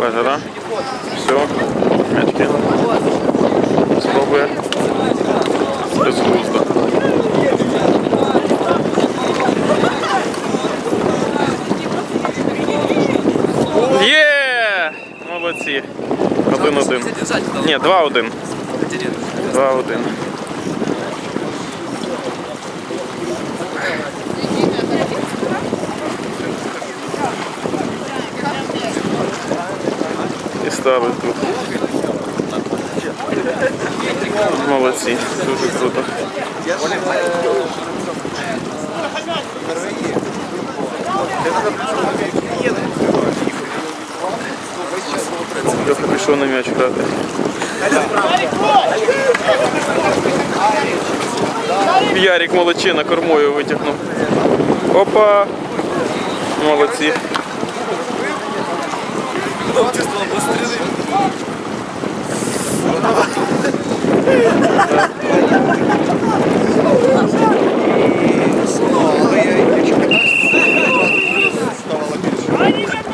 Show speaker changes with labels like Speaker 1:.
Speaker 1: Лежа, да? Все. М'яч кинув. Спробує. Безглуздо. Є! Молодці. Один-один. Ні, два-один. Два-один. І ставить тут. Молодці, дуже круто. Льоха пішов на м'яч грати. Ярик молодчина кормою витягнув. Опа! Молодці.
Speaker 2: Чувствовал быстрее. Thank you.